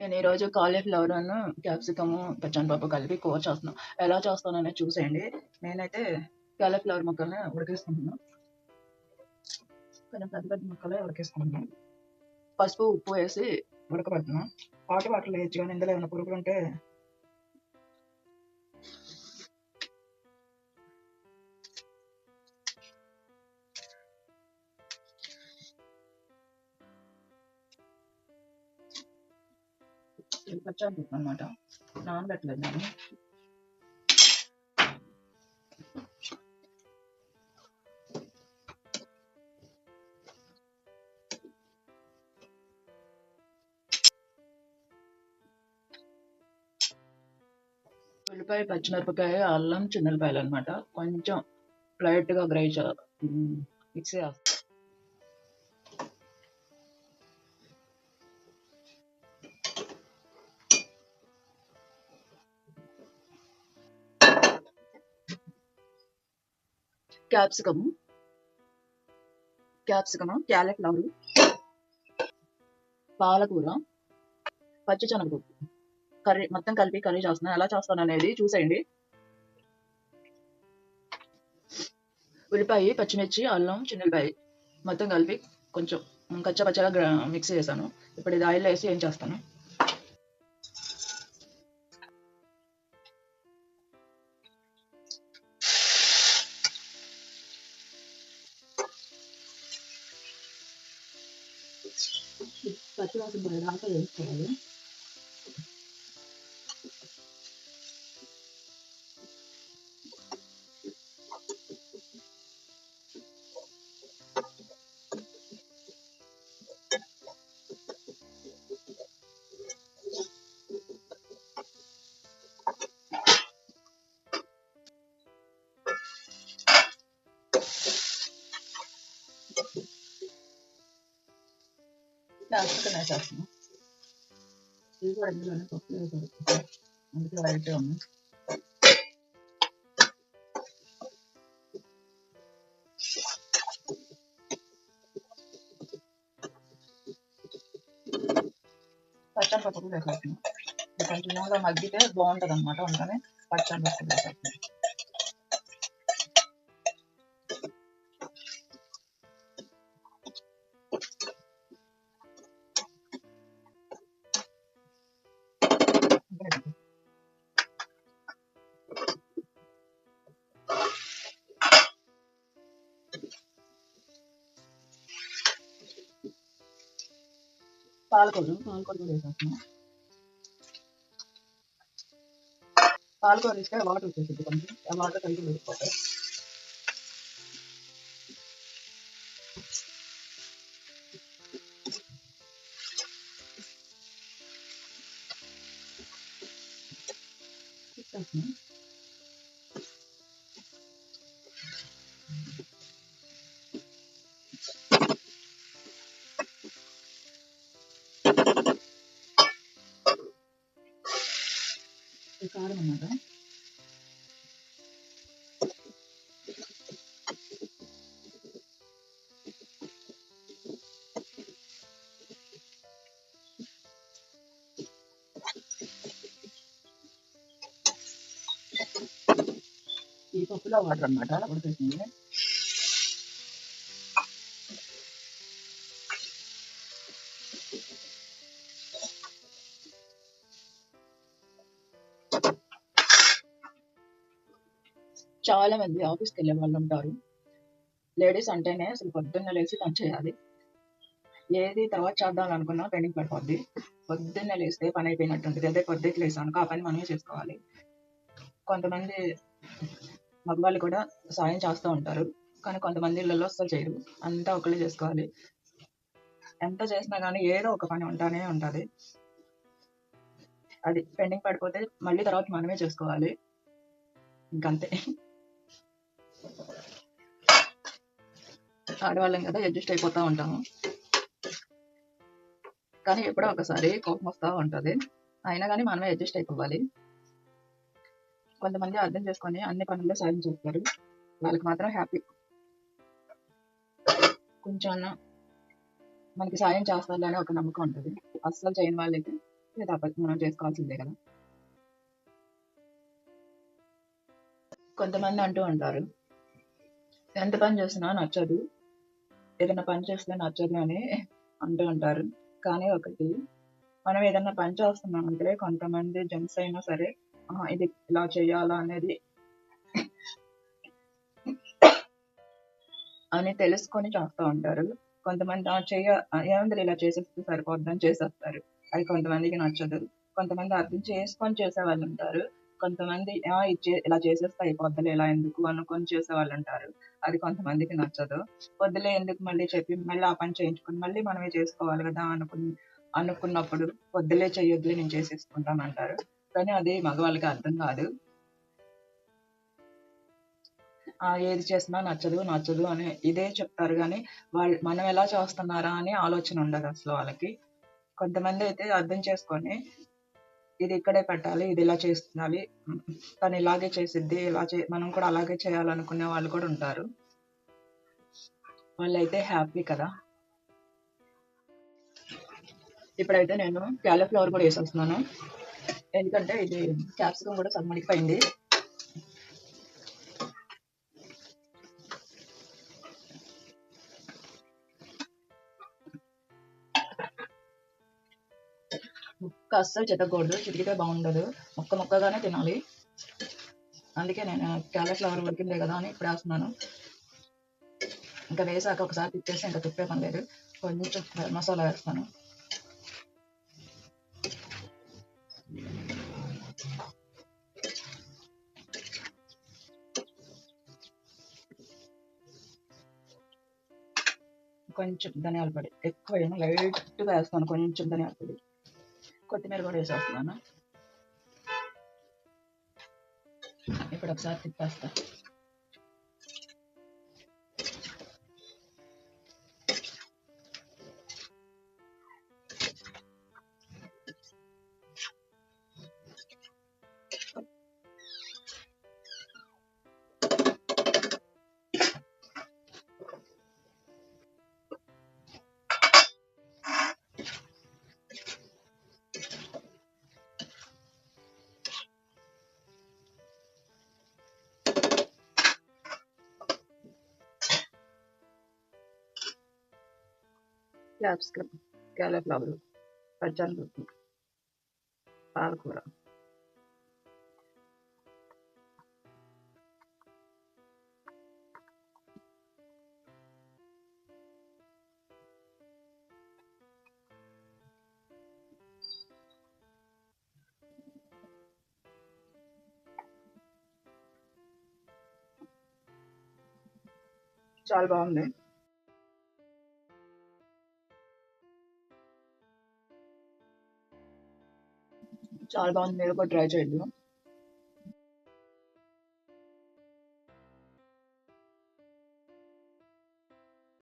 నేను ఈరోజు cauliflower capsicum పచ్చనిపప్పు కలిపి కూర చేస్తున్నాను ఎలా చేస్తాననేది చూసేయండి. నేనైతే కాలీఫ్లవర్ ముక్కల్ని ఉడికేసుకుంటున్నాను కొంచెం పెద్ద పెద్ద ముక్కలే ఉడికేసుకుంటున్నాను పసుపు ఉప్పు వేసి ఉడకబెడుతున్నాను హాట్ వాటర్ వేయచ్చు కానీ ఇందులో ఏమైనా పురుగులు ఉంటే ఇది పచ్చనిపప్పు అనమాట నానబెట్టలేదు నేను ఉల్లిపాయ పచ్చిమిరపకాయ అల్లం చిన్నపాయలు అనమాట కొంచెం లైట్గా గ్రై mixie capsicum. Capsicum? Capsicum cauliflower పాలకూర. పచ్చిశనగపప్పు. కర్రీ మొత్తం కలిపి కర్రీ చేస్తున్నాను. ఎలా చేస్తాను అనేది చూసేయండి. ఉల్లిపాయ పచ్చిమిర్చి అల్లం చిన్నపాయ. మొత్తం కలిపి కొంచెం కచ్చా పచ్చగా మిక్స్ చేశాను. ఇప్పుడు ఇది ఆయిల్ వేసి ఏం చేస్తాను? பத்து மாதம் பிறகு நாட்கள் ఇది కూడా ఇందులోనే పప్పు వేసేస్తుంది అందుకే వైట్గా ఉంది పచ్చని పప్పు కూడా వేసేస్తున్నాం ఇది కొంచెం నూనెలో మగ్గితే బాగుంటుంది అనమాట అందుకని పచ్చని పాలకూర పాలకూర కూడా వేసేస్తున్నాం పాలకూర వేస్తే వాటర్ వచ్చేసింది కొంచెం ఆ వాటర్ बेकार बना था। ये तो फ़िलहाल टमाटर और कुछ है చాలా మంది ఆఫీస్కి వెళ్ళే వాళ్ళు ఉంటారు. లేడీస్ అంటేనే అసలు పొద్దున్న లేచి పని చేయాలి. ఏది తర్వాత చేద్దాం అనుకున్నా పెండింగ్ పడిపోద్ది. పొద్దున్న లేస్తే పని అయిపోయినట్టుంటుంది అదే పొద్దుకి లేసాను ఆ పని మనమే చేసుకోవాలి. కొంతమంది మగవాళ్ళు కూడా సాయం చేస్తూ ఉంటారు. కానీ కొంతమంది ఇళ్ళలో అసలు చేయరు. అంతా ఒకళ్ళు చేసుకోవాలి. ఎంత చేసినా కానీ ఏదో ఒక పని ఉంటానే ఉంటుంది. అది పెండింగ్ పడిపోతే మళ్ళీ తర్వాత మనమే చేసుకోవాలి. ఇంకంతే. ఆడవాళ్ళం కదా అడ్జస్ట్ అయిపోతా ఉంటాము. కానీ ఎప్పుడో ఒకసారి కోపం వస్తూ ఉంటుంది. అయినా కానీ మనమే అడ్జస్ట్ అయిపోవాలి. కొంతమంది అర్థం చేసుకొని అన్ని పనుల్లో సాయం చేస్తారు. వాళ్ళకి మాత్రం హ్యాపీ కొంచెం మనకి సాయం చేస్తారు అనే ఒక నమ్మకం ఉంటుంది. అస్సలు చేయని వాళ్ళకి ఇది తప్పదు మనం చేసుకోవాల్సిందే కదా. కొంతమంది అంటూ ఉంటారు. ఎంత పని చేసినా నచ్చదు. ఏదైనా పని చేస్తే నచ్చదు అని అంటూ ఉంటారు. కానీ ఒకటి మనం ఏదైనా పని చేస్తున్నాం అంటే కొంతమంది జెంట్స్ అయినా సరే ఇది ఇలా చేయాలా అనేది అని తెలుసుకొని చేస్తూ ఉంటారు. కొంతమంది "ఆ, చెయ్య ఏముంది ఇలా చేసేస్తే సరిపోద్దని చేసేస్తారు. అది కొంతమందికి నచ్చదు. కొంతమంది అర్థం చేసుకొని చేసే వాళ్ళు ఉంటారు. కొంతమంది "ఆ, ఇలా చేసేస్తే అయిపోద్దిలే ఇలా ఎందుకు అనుకొని చేసే వాళ్ళు ఉంటారు అది కొంతమందికి నచ్చదు. వద్దులే ఎందుకు మళ్ళీ చెప్పి మళ్ళీ ఆ పని చేయించుకుని మళ్ళీ మనమే చేసుకోవాలి కదా అనుకుని అనుకున్నప్పుడు వద్దులే చేయొద్దులే నేను చేసేసుకుంటాను అంటారు కానీ అది మగవాళ్ళకి అర్థం కాదు. ఆ ఏది చేసినా నచ్చదు నచ్చదు అని ఇదే చెప్తారు. కానీ వాళ్ళు మనం ఎలా చేస్తున్నారా అని ఆలోచన ఉండదు అసలు వాళ్ళకి. కొంతమంది అయితే అర్థం చేసుకొని ఇది ఇక్కడే పెట్టాలి ఇది ఇలా చేస్తున్నది తను ఇలాగే చేసిద్ది ఇలా చే మనం కూడా అలాగే చేయాలనుకునే వాళ్ళు కూడా ఉంటారు. వాళ్ళైతే హ్యాపీ కదా. ఇప్పుడైతే నేను క్యాలీఫ్లవర్ కూడా వేసేస్తున్నాను. ఎందుకంటే ఇది క్యాప్సికం కూడా సగం ముక్క అస్సలు చెతకూడదు చిటికితే బాగుండదు. ముక్క ముక్కగానే తినాలి. అందుకే నేను క్యాలీఫ్లవర్ ఉడికిందే కదా అని ఇప్పుడు వేస్తున్నాను. ఇంకా వేసాక ఒకసారి తిప్పేసి ఇంకా తిప్పే పని లేదు. కొంచెం గరం మసాలా వేస్తాను. కొంచెం ధనియాల పొడి. ఎక్కువ వేయను లైట్గా వేస్తాను కొంచెం ధనియాల పొడి. కొత్తిమీర కూడా వేసేస్తున్నాను. ఇప్పుడు ఒకసారి తిప్పేస్తా క్యాప్సికమ్ క్యాలీఫ్లవర్ పచ్చనిపప్పు పాలకూర చాలా బాగుంది चार बार मेरे को ट्राई चाहिए